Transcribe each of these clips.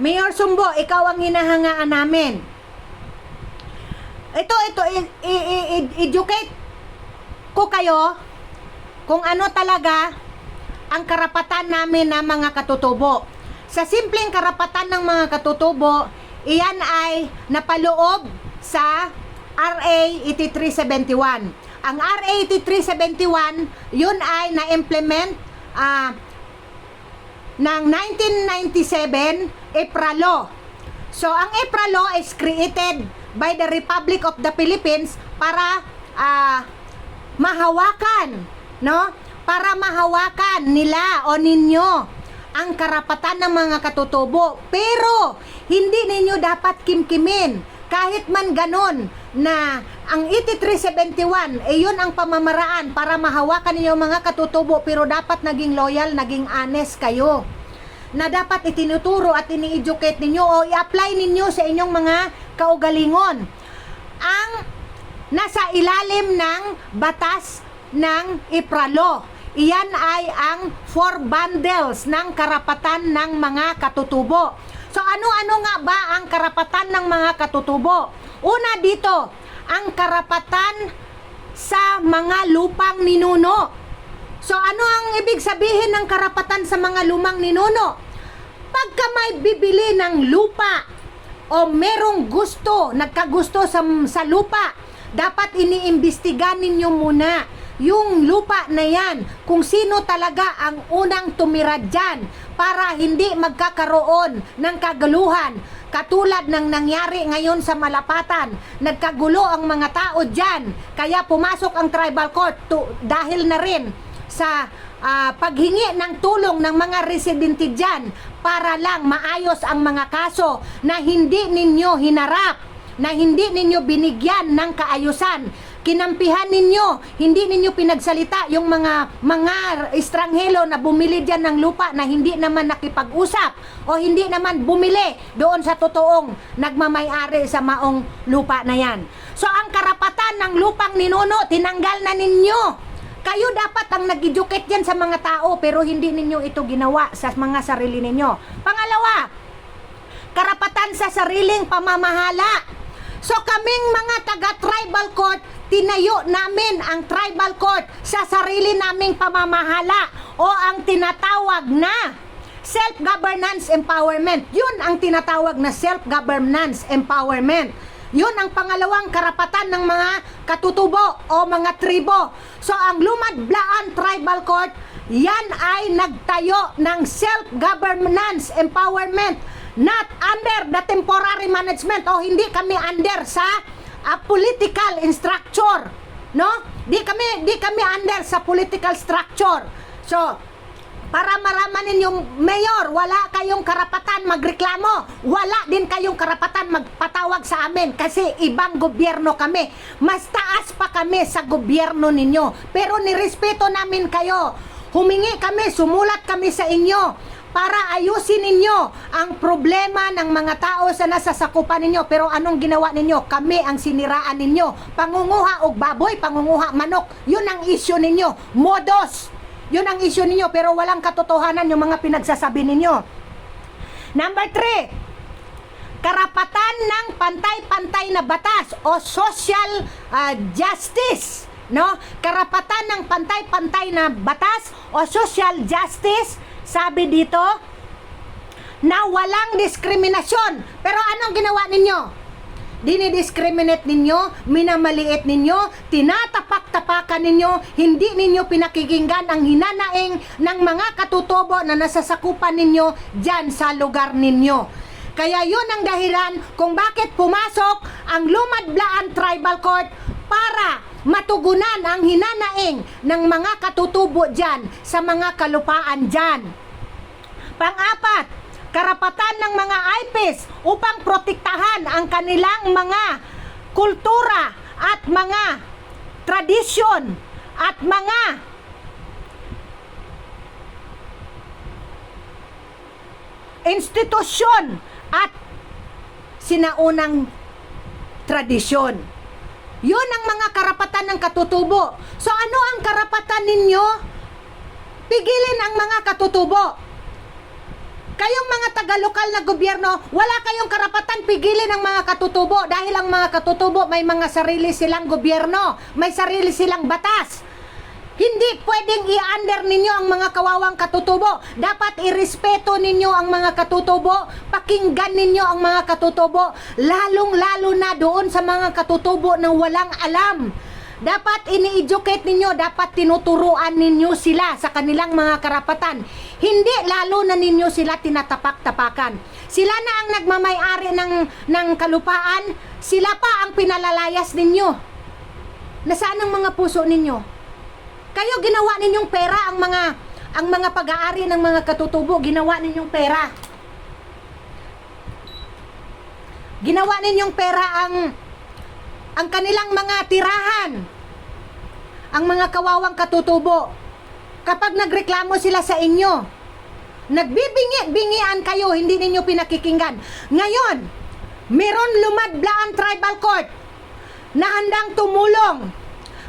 Mayor Sumbo, ikaw ang hinahangaan namin. Ito, ito, i- i- i- i- educate ko kayo kung ano talaga ang karapatan namin na mga katutubo. Sa simpleng karapatan ng mga katutubo, iyan ay napaloob sa RA 8371. Ang RA 8371, yun ay na-implement ah, ng 1997 EPRA law. So, ang EPRA law is created by the Republic of the Philippines para ah, mahawakan, no? Para mahawakan nila o ninyo ang karapatan ng mga katutubo. Pero, hindi ninyo dapat kimkimin. Kahit man ganon na ang 8371, eh yun ang pamamaraan para mahawakan ninyo mga katutubo pero dapat naging loyal, naging honest kayo na dapat itinuturo at ini-educate ninyo o i-apply ninyo sa inyong mga kaugalingon. Ang nasa ilalim ng batas ng IPRALO. Iyan ay ang four bundles ng karapatan ng mga katutubo. So ano-ano nga ba ang karapatan ng mga katutubo? Una dito, ang karapatan sa mga lupang ninuno. So ano ang ibig sabihin ng karapatan sa mga lumang ninuno? Pagka may bibili ng lupa o merong gusto, nagkagusto sa, sa lupa, dapat iniimbestigan ninyo muna yung lupa na yan, kung sino talaga ang unang tumira dyan para hindi magkakaroon ng kagaluhan. Katulad ng nangyari ngayon sa Malapatan, nagkagulo ang mga tao dyan, kaya pumasok ang tribal court to, dahil na rin sa ah, paghingi ng tulong ng mga residente dyan para lang maayos ang mga kaso na hindi ninyo hinarap, na hindi ninyo binigyan ng kaayusan. Kinampihan ninyo, hindi ninyo pinagsalita yung mga mga estranghelo na bumili dyan ng lupa na hindi naman nakipag-usap o hindi naman bumili doon sa totoong nagmamayari sa maong lupa na yan. So ang karapatan ng lupang ninuno, tinanggal na ninyo. Kayo dapat ang nag-educate yan sa mga tao pero hindi ninyo ito ginawa sa mga sarili ninyo. Pangalawa, karapatan sa sariling pamamahala. So kaming mga taga-tribal court, tinayo namin ang tribal court sa sarili naming pamamahala o ang tinatawag na self-governance empowerment. Yun ang tinatawag na self-governance empowerment. Yun ang pangalawang karapatan ng mga katutubo o mga tribo. So ang Lumadblaan Tribal Court, yan ay nagtayo ng self-governance empowerment not under the temporary management o hindi kami under sa ah, political structure. No? Di kami di kami under sa political structure. So, para maraman ninyong mayor, wala kayong karapatan magreklamo. Wala din kayong karapatan magpatawag sa amin kasi ibang gobyerno kami. Mas taas pa kami sa gobyerno ninyo. Pero nirespeto namin kayo. Humingi kami, sumulat kami sa inyo para ayusin ninyo ang problema ng mga tao sa nasasakupan ninyo. Pero anong ginawa ninyo? Kami ang siniraan ninyo. Pangunguha og baboy, pangunguha manok. Yun ang issue ninyo. Modos. Yun ang issue ninyo pero walang katotohanan yung mga pinagsasabi ninyo. Number three, karapatan ng pantay-pantay na batas o social ah, justice. No? Karapatan ng pantay-pantay na batas o social justice, sabi dito, na walang diskriminasyon. Pero anong ginawa ninyo? dinidiscriminate ninyo, minamaliit ninyo, tinatapak-tapakan ninyo, hindi ninyo pinakikinggan ang hinanaing ng mga katutubo na nasasakupan ninyo dyan sa lugar ninyo. Kaya yun ang dahilan kung bakit pumasok ang Lumadblaan Tribal Court para matugunan ang hinanaing ng mga katutubo dyan sa mga kalupaan dyan. Pang-apat, karapatan ng mga IPES upang protektahan ang kanilang mga kultura at mga tradisyon at mga institusyon at sinaunang tradisyon. Yun ang mga karapatan ng katutubo. So ano ang karapatan ninyo? Pigilin ang mga katutubo Kayong mga taga-lokal na gobyerno, wala kayong karapatan pigilin ang mga katutubo dahil ang mga katutubo may mga sarili silang gobyerno, may sarili silang batas. Hindi pwedeng i-under ninyo ang mga kawawang katutubo. Dapat irespeto ninyo ang mga katutubo. Pakinggan ninyo ang mga katutubo. Lalong-lalo na doon sa mga katutubo na walang alam. Dapat ini-educate ninyo, dapat tinuturuan ninyo sila sa kanilang mga karapatan. Hindi lalo na ninyo sila tinatapak-tapakan. Sila na ang nagmamay-ari ng, ng kalupaan, sila pa ang pinalalayas ninyo. Nasaan ang mga puso ninyo? Kayo ginawa ninyong pera ang mga ang mga pag-aari ng mga katutubo, ginawa ninyong pera. Ginawa ninyong pera ang ang kanilang mga tirahan. Ang mga kawawang katutubo. Kapag nagreklamo sila sa inyo, nagbibingi-bingian kayo, hindi ninyo pinakikinggan. Ngayon, meron lumadblaan tribal court na handang tumulong,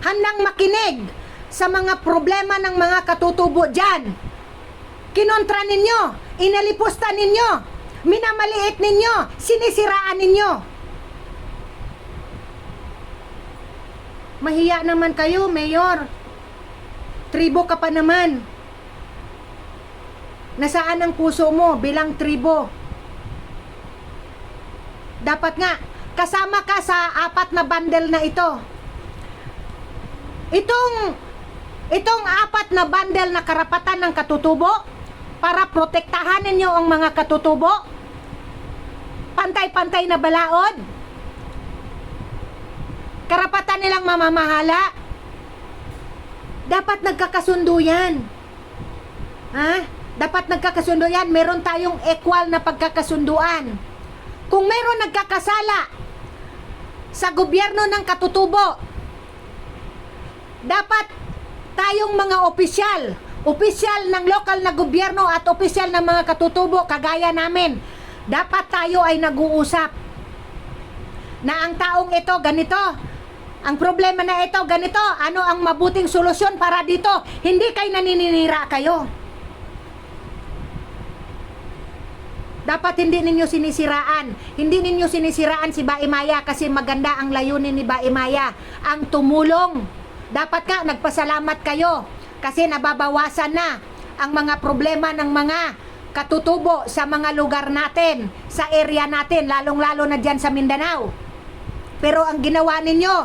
handang makinig sa mga problema ng mga katutubo dyan. Kinontra ninyo, inalipusta ninyo, minamaliit ninyo, sinisiraan ninyo. Mahiya naman kayo, Mayor. Tribo ka pa naman. Nasaan ang puso mo bilang tribo? Dapat nga, kasama ka sa apat na bundle na ito. Itong itong apat na bundle na karapatan ng katutubo para protektahan ninyo ang mga katutubo. Pantay-pantay na balaod. Karapatan nilang mamamahala. Dapat nagkakasundo yan. Ha? Dapat nagkakasundo yan. Meron tayong equal na pagkakasunduan. Kung meron nagkakasala sa gobyerno ng katutubo, dapat tayong mga opisyal, opisyal ng lokal na gobyerno at opisyal ng mga katutubo kagaya namin, dapat tayo ay nag-uusap na ang taong ito ganito, ang problema na ito ganito, ano ang mabuting solusyon para dito, hindi kay naninira kayo. Dapat hindi ninyo sinisiraan. Hindi ninyo sinisiraan si Baimaya kasi maganda ang layunin ni Baimaya. Ang tumulong. Dapat ka, nagpasalamat kayo kasi nababawasan na ang mga problema ng mga katutubo sa mga lugar natin, sa area natin, lalong-lalo na dyan sa Mindanao. Pero ang ginawa ninyo,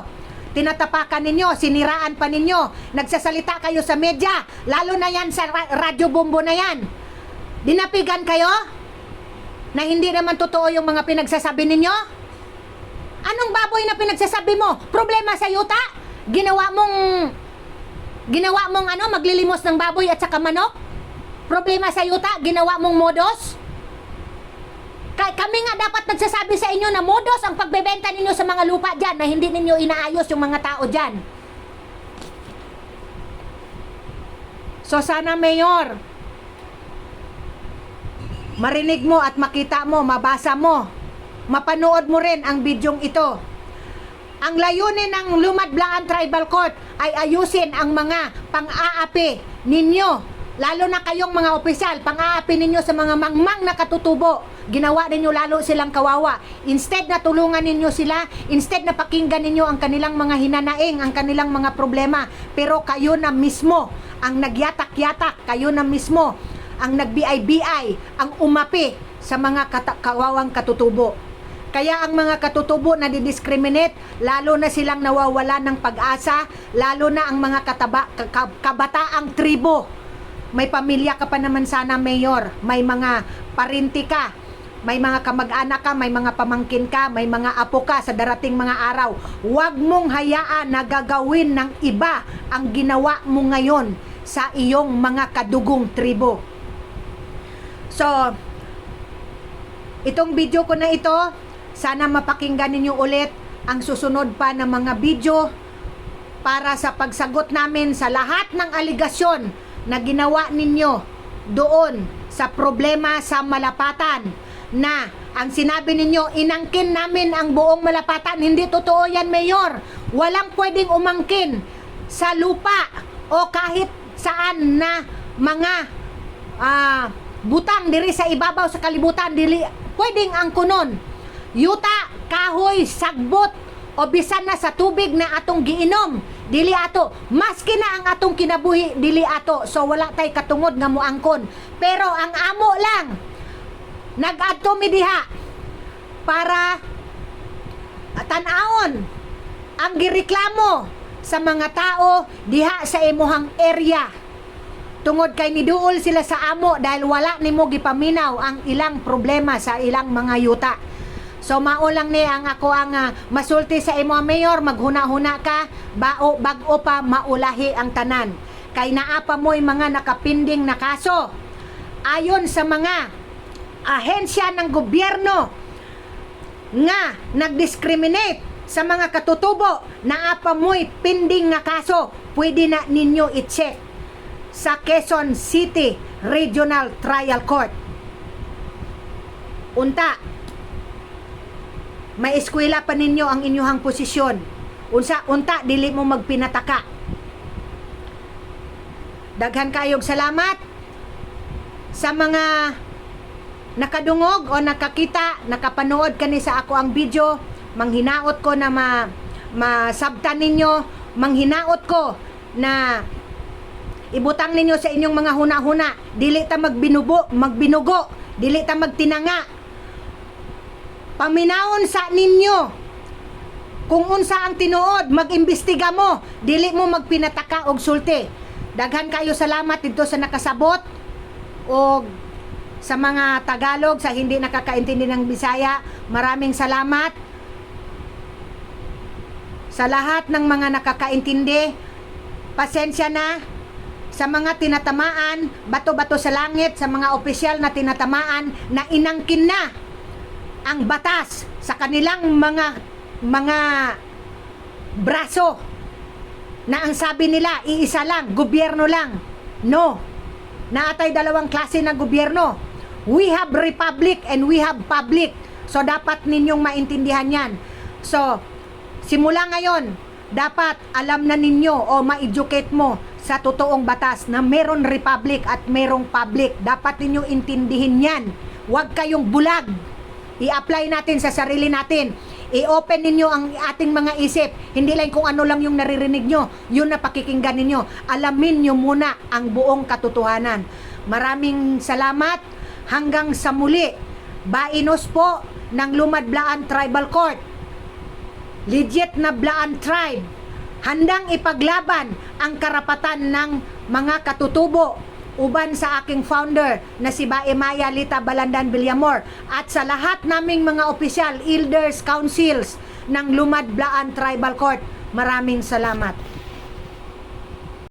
tinatapakan ninyo, siniraan pa ninyo, nagsasalita kayo sa media, lalo na yan sa ra- radyo bombo na yan. Dinapigan kayo? Na hindi naman totoo yung mga pinagsasabi ninyo? Anong baboy na pinagsasabi mo? Problema sa yuta? Ginawa mong ginawa mong ano, maglilimos ng baboy at saka manok? Problema sa yuta? Ginawa mong modos? Ka- kami nga dapat nagsasabi sa inyo na modos ang pagbebenta ninyo sa mga lupa dyan na hindi ninyo inaayos yung mga tao dyan. So sana Mayor, marinig mo at makita mo, mabasa mo, mapanood mo rin ang bidyong ito. Ang layunin ng Lumadblaan Tribal Court ay ayusin ang mga pang-aapi ninyo. Lalo na kayong mga opisyal, pang-aapi ninyo sa mga mangmang na katutubo. Ginawa ninyo lalo silang kawawa. Instead na tulungan ninyo sila, instead na pakinggan ninyo ang kanilang mga hinanaing, ang kanilang mga problema. Pero kayo na mismo ang nagyatak-yatak, kayo na mismo ang nagbiay-biay, ang umapi sa mga kata- kawawang katutubo. Kaya ang mga katutubo na didiscriminate, lalo na silang nawawala ng pag-asa, lalo na ang mga kataba, ka- ka- kabataang tribo. May pamilya ka pa naman sana, Mayor. May mga parinti ka. May mga kamag-anak ka, may mga pamangkin ka, may mga apo ka sa darating mga araw. Huwag mong hayaan na gagawin ng iba ang ginawa mo ngayon sa iyong mga kadugong tribo. So, itong video ko na ito, sana mapakinggan ninyo ulit ang susunod pa ng mga video para sa pagsagot namin sa lahat ng aligasyon na ginawa ninyo doon sa problema sa Malapatan na ang sinabi ninyo, inangkin namin ang buong Malapatan. Hindi totoo yan, Mayor. Walang pwedeng umangkin sa lupa o kahit saan na mga ah, butang diri sa ibabaw sa kalibutan dili pwedeng ang kunon yuta kahoy sagbot o bisan na sa tubig na atong giinom. Dili ato maski na ang atong kinabuhi dili ato. So wala tay katungod nga moangkon pero ang amo lang nag-adto mi diha para tan-awon ang gireklamo sa mga tao diha sa imuhang area. Tungod kay niduol sila sa amo dahil wala nimo gipaminaw ang ilang problema sa ilang mga yuta So mao lang ni ang ako ang ah, masulti sa imo mayor. Maghuna-huna ka. Bao bag-o pa maulahi ang tanan. Kay naa pa mo'y mga nakapinding na kaso. Ayon sa mga ahensya ng gobyerno nga nagdiscriminate sa mga katutubo na apa mo'y pending nga kaso. Pwede na ninyo i-check sa Quezon City Regional Trial Court. Unta may eskwela pa ninyo ang inyuhang posisyon. Unsa unta dili mo magpinataka. Daghan kayog salamat sa mga nakadungog o nakakita, nakapanood kani sa ako ang video, manghinaot ko na ma masabtan ninyo, manghinaot ko na ibutang ninyo sa inyong mga huna-huna, dili ta magbinubo, magbinugo, dili ta magtinanga. Paminawon sa ninyo kung unsa ang tinuod, mag-imbestiga mo, dili mo magpinataka og sulti. Daghan kayo salamat dito sa nakasabot o sa mga Tagalog, sa hindi nakakaintindi ng Bisaya, maraming salamat. Sa lahat ng mga nakakaintindi, pasensya na. Sa mga tinatamaan, bato-bato sa langit, sa mga opisyal na tinatamaan, na inangkin na ang batas sa kanilang mga mga braso na ang sabi nila iisa lang, gobyerno lang. No. Naatay dalawang klase ng gobyerno. We have republic and we have public. So dapat ninyong maintindihan 'yan. So simula ngayon, dapat alam na ninyo o ma-educate mo sa totoong batas na meron republic at merong public. Dapat ninyo intindihin 'yan. Huwag kayong bulag. I-apply natin sa sarili natin. I-open ninyo ang ating mga isip. Hindi lang kung ano lang yung naririnig nyo, yun na pakikinggan ninyo. Alamin nyo muna ang buong katotohanan. Maraming salamat. Hanggang sa muli. Bainos po ng Lumadblaan Tribal Court. Legit na Blaan Tribe. Handang ipaglaban ang karapatan ng mga katutubo uban sa aking founder na si Bae Maya Lita Balandan Villamor at sa lahat naming mga opisyal, elders, councils ng Lumad Blaan Tribal Court. Maraming salamat.